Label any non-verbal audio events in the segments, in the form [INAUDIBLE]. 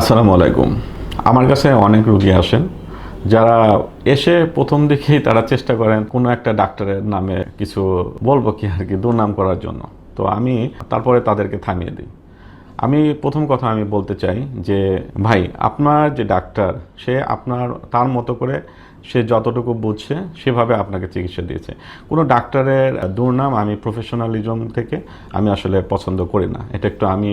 আসসালামু আলাইকুম। আমার কাছে অনেক রুগী আসেন, যারা এসে প্রথম দিকেই তারা চেষ্টা করেন কোনো একটা ডাক্তারের নামে কিছু বলব কি আর কি দুর্নাম করার জন্য। তো আমি তারপরে তাদেরকে থামিয়ে দিই। আমি প্রথম কথা আমি বলতে চাই যে, ভাই, আপনার যে ডাক্তার, সে আপনার, তার মতো করে সে যতটুকু বুঝছে, সেভাবে আপনাকে চিকিৎসা দিয়েছে। কোনো ডাক্তারের দুর্নাম আমি প্রফেশনালিজম থেকে আমি আসলে পছন্দ করি না। এটা একটু আমি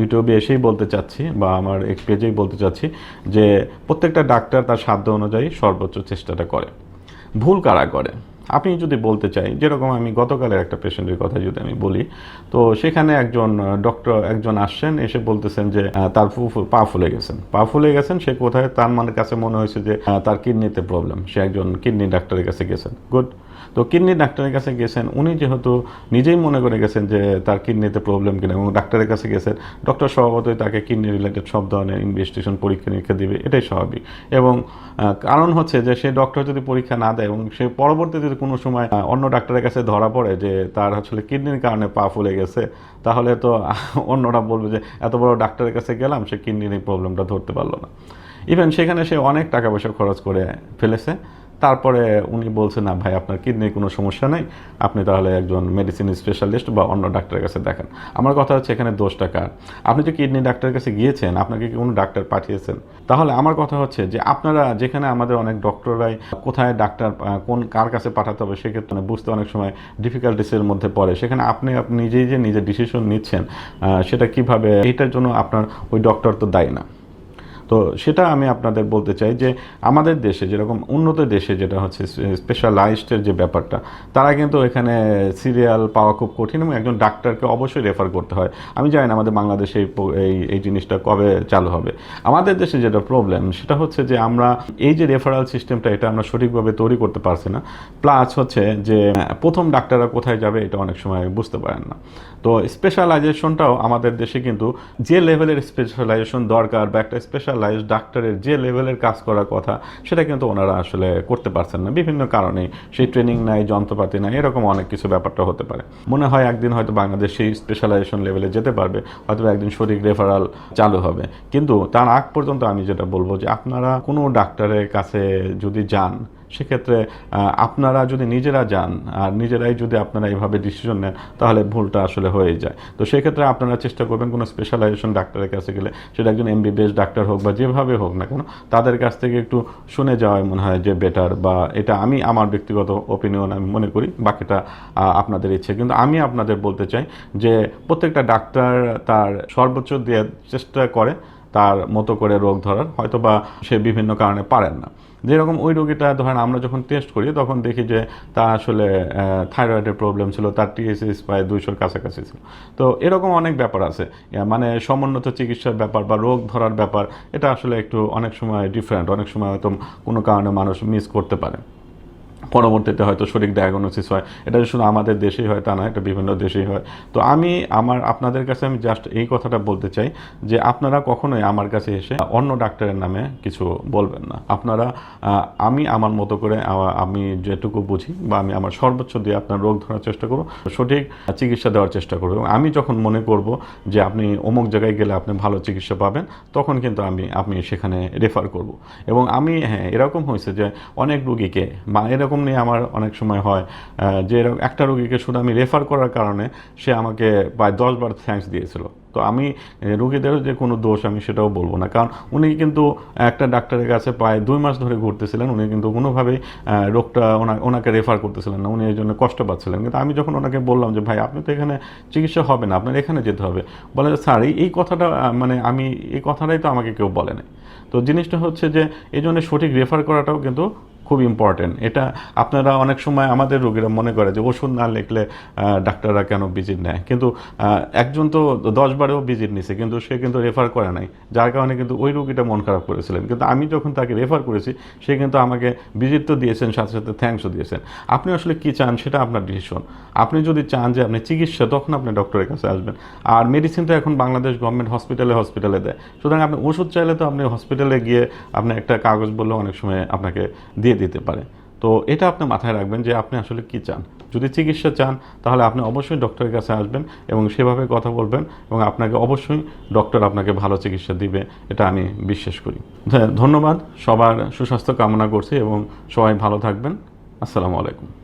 ইউটিউবে এসেই বলতে চাচ্ছি বা আমার এক পেজেই বলতে চাচ্ছি যে, প্রত্যেকটা ডাক্তার তার সাধ্য অনুযায়ী সর্বোচ্চ চেষ্টাটা করে। ভুল কারা করে? আপনি যদি বলতে চাই, যেরকম আমি গতকালের একটা পেশেন্টের কথা যদি আমি বলি, তো সেখানে একজন ডক্টর একজন আসছেন, এসে বলতেছেন যে তার পা ফুলে গেছেন। পা ফুলে গেছেন, সে কোথায়? তার মানে কাছে মনে হয়েছে যে তার কিডনিতে প্রবলেম সে একজন কিডনি ডাক্তারের কাছে গেছেন। গুড তো কিডনি ডাক্তারের কাছে গেছেন, উনি যেহেতু নিজেই মনে করে গেছেন যে তার কিডনিতে প্রবলেম কিনা এবং ডাক্তারের কাছে গেছেন ডক্টর স্বভাবতই তাকে কিডনি রিলেটেড সব ধরনের ইনভেস্টিগেশন পরীক্ষা নিরীক্ষা দিবে, এটাই স্বাভাবিক। এবং কারণ হচ্ছে যে সে ডক্টর যদি পরীক্ষা না দেয় এবং সে পরবর্তীতে যদি কোনো সময় অন্য ডাক্তারের কাছে ধরা পড়ে যে তার আসলে কিডনির কারণে পা ফুলে গেছে, তাহলে তো [LAUGHS] অন্যরা বলবে যে এত বড় ডাক্তারের কাছে গেলাম, সে কিডনির এই প্রবলেমটা ধরতে পারল না। ইভেন সেখানে সে অনেক টাকা পয়সা খরচ করে ফেলেছে তারপরে উনি বলছে, না ভাই, আপনার কিডনির কোনো সমস্যা নেই। আপনি তাহলে একজন মেডিসিন স্পেশালিস্ট বা অন্য ডাক্তারের কাছে দেখান। আমার কথা হচ্ছে, এখানে দোষটা কার? আপনি যে কিডনি ডাক্তারের কাছে গিয়েছেন, আপনাকে কি কোনো ডাক্তার পাঠিয়েছেন? তাহলে আমার কথা হচ্ছে যে, আপনারা যেখানে আমাদের অনেক ডক্টররাই কোথায় ডাক্তার কোন, কার কাছে পাঠাতে হবে, সেক্ষেত্রে বুঝতে অনেক সময় ডিফিকাল্টিসের মধ্যে পড়ে। সেখানে আপনি আপনি নিজেই যে নিজের ডিসিশন নিচ্ছেন সেটা কীভাবে, এটার জন্য আপনার ওই ডক্টর তো দায়ী না। তো সেটা আমি আপনাদের বলতে চাই যে আমাদের দেশে যেরকম উন্নত দেশে যেটা হচ্ছে স্পেশালাইজডের যে ব্যাপারটা, তারা কিন্তু এখানে সিরিয়াল পাওয়া খুব কঠিন এবং একজন ডাক্তারকে অবশ্যই রেফার করতে হয়। আমি জানি না আমাদের বাংলাদেশে এই এই জিনিসটা কবে চালু হবে। আমাদের দেশে যেটা প্রবলেম সেটা হচ্ছে যে আমরা এই যে রেফারাল সিস্টেমটা এটা আমরা সঠিকভাবে তৈরি করতে পারছি না। প্লাস হচ্ছে যে, প্রথম ডাক্তাররা কোথায় যাবে এটা অনেক সময় বুঝতে পারেন না। তো স্পেশালাইজেশনটাও আমাদের দেশে কিন্তু যে লেভেলের স্পেশালাইজেশন দরকার বা একটা স্পেশালাইজ ডাক্তারের যে লেভেলের কাজ করার কথা, সেটা কিন্তু ওনারা আসলে করতে পারছেন না। বিভিন্ন কারণে সেই ট্রেনিং নাই, যন্ত্রপাতি নাই, এরকম অনেক কিছু ব্যাপারটা হতে পারে। মনে হয় একদিন হয়তো বাংলাদেশ সেই স্পেশালাইজেশন লেভেলে যেতে পারবে হয়তো একদিন শরীর রেফারাল চালু হবে। কিন্তু তার আগ পর্যন্ত আমি যেটা বলব যে আপনারা কোনো ডাক্তারের কাছে যদি যান সেক্ষেত্রে আপনারা যদি নিজেরা যান, আর নিজেরাই যদি আপনারা এইভাবে ডিসিশন নেন, তাহলে ভুলটা আসলে হয়ে যায়। তো সেক্ষেত্রে আপনারা চেষ্টা করবেন কোনো স্পেশালাইজেশন ডাক্তারের কাছে গেলে, সেটা একজন এমবিবিএস ডাক্তার হোক বা যেভাবে হোক না কেন, তাদের কাছ থেকে একটু শুনে যাওয়াই মনে হয় যে বেটার বা এটা আমি আমার ব্যক্তিগত ওপিনিয়ন আমি মনে করি, বাকিটা আপনাদের ইচ্ছে। কিন্তু আমি আপনাদের বলতে চাই যে প্রত্যেকটা ডাক্তার তার সর্বোচ্চ দেওয়ার চেষ্টা করে, তার মতো করে রোগ ধরার হয়তো বা সে বিভিন্ন কারণে পারেন না। যেরকম ওই রোগীটা ধরেন আমরা যখন টেস্ট করি, তখন দেখি যে তার আসলে থাইরয়েডের প্রবলেম ছিল, তার টিএসএস প্রায় দুইশোর কাছাকাছি ছিল। তো এরকম অনেক ব্যাপার আছে। মানে সমুন্নত চিকিৎসার ব্যাপার বা রোগ ধরার ব্যাপার, এটা আসলে একটু অনেক সময় ডিফারেন্ট অনেক সময় হয়তো কোনো কারণে মানুষ মিস করতে পারে। পরবর্তীতে হয়তো সঠিক ডায়াগনোসিস হয়। এটা শুধু আমাদের দেশেই হয়, তা না এটা বিভিন্ন দেশেই হয়। তো আমি আমার, আপনাদের কাছে আমি জাস্ট এই কথাটা বলতে চাই যে আপনারা কখনোই আমার কাছে এসে অন্য ডাক্তারের নামে কিছু বলবেন না। আপনারা আমি আমার মতো করে আমি যেটুকু বুঝি বা আমি আমার সর্বোচ্চ দিয়ে আপনার রোগ ধরার চেষ্টা করব, সঠিক চিকিৎসা দেওয়ার চেষ্টা করব। এবং আমি যখন মনে করব যে আপনি অমুক জায়গায় গেলে আপনি ভালো চিকিৎসা পাবেন, তখন কিন্তু আমি আপনি সেখানে রেফার করব। এবং আমি হ্যাঁ এরকম হয়েছে যে অনেক রুগীকে বা এরকম নিয়ে আমার অনেক সময় হয়। যে একটা রুগীকে শুধু আমি রেফার করার কারণে সে আমাকে প্রায় দশ বার থ্যাঙ্কস দিয়েছিল। তো আমি রুগীদেরও যে কোনো দোষ আমি সেটাও বলব না। কারণ উনি কিন্তু একটা ডাক্তারের কাছে প্রায় দুই মাস ধরে ঘুরতেছিলেন। উনি কিন্তু কোনোভাবেই রোগটা ওনা ওনাকে রেফার করতেছিলেন না। উনি এই জন্য কষ্ট পাচ্ছিলেন। কিন্তু আমি যখন ওনাকে বললাম যে ভাই আপনি তো এখানে চিকিৎসা হবে না আপনার এখানে যেতে হবে। বলে যে, স্যার এই- কথাটা মানে আমি এই কথাটাই তো আমাকে কেউ বলে তো জিনিসটা হচ্ছে যে এই জন্য সঠিক রেফার করাটাও কিন্তু খুব ইম্পর্টেন্ট এটা আপনারা অনেক সময় আমাদের রোগীরা মনে করে যে ওষুধ না লিখলে ডাক্তাররা কেন ভিজিট নেয়? কিন্তু একজন তো দশ বারেও ভিজিট নিছে, কিন্তু সে কিন্তু রেফার করে নাই। যার কারণে কিন্তু ওই রোগীটা মন খারাপ করেছিলেন। কিন্তু আমি যখন তাকে রেফার করেছি, সে কিন্তু আমাকে ভিজিট তো দিয়েছেন, সাথে সাথে থ্যাঙ্কসও দিয়েছেন। আপনি আসলে কি চান সেটা আপনার ডিসিশন আপনি যদি চান যে আপনি চিকিৎসা, তখন আপনি ডক্টরের কাছে আসবেন। আর মেডিসিনটা এখন বাংলাদেশ গভর্নমেন্ট হসপিটালে হসপিটালে দেয়। সুতরাং আপনি ওষুধ চাইলে তো আপনি হসপিটালে গিয়ে আপনি একটা কাগজ বললে অনেক সময় আপনাকে দিয়ে দিতে পারে। তো এটা আপনি মাথায় রাখবেন যে আপনি আসলে কি চান। যদি চিকিৎসা চান, তাহলে আপনি অবশ্যই ডক্টরের কাছে আসবেন এবং সেভাবে কথা বলবেন এবং আপনাকে অবশ্যই ডক্টর আপনাকে ভালো চিকিৎসা দিবে, এটা আমি বিশ্বাস করি। ধন্যবাদ, সবার সুস্বাস্থ্য কামনা করছি এবং সবাই ভালো থাকবেন। আসসালামু আলাইকুম।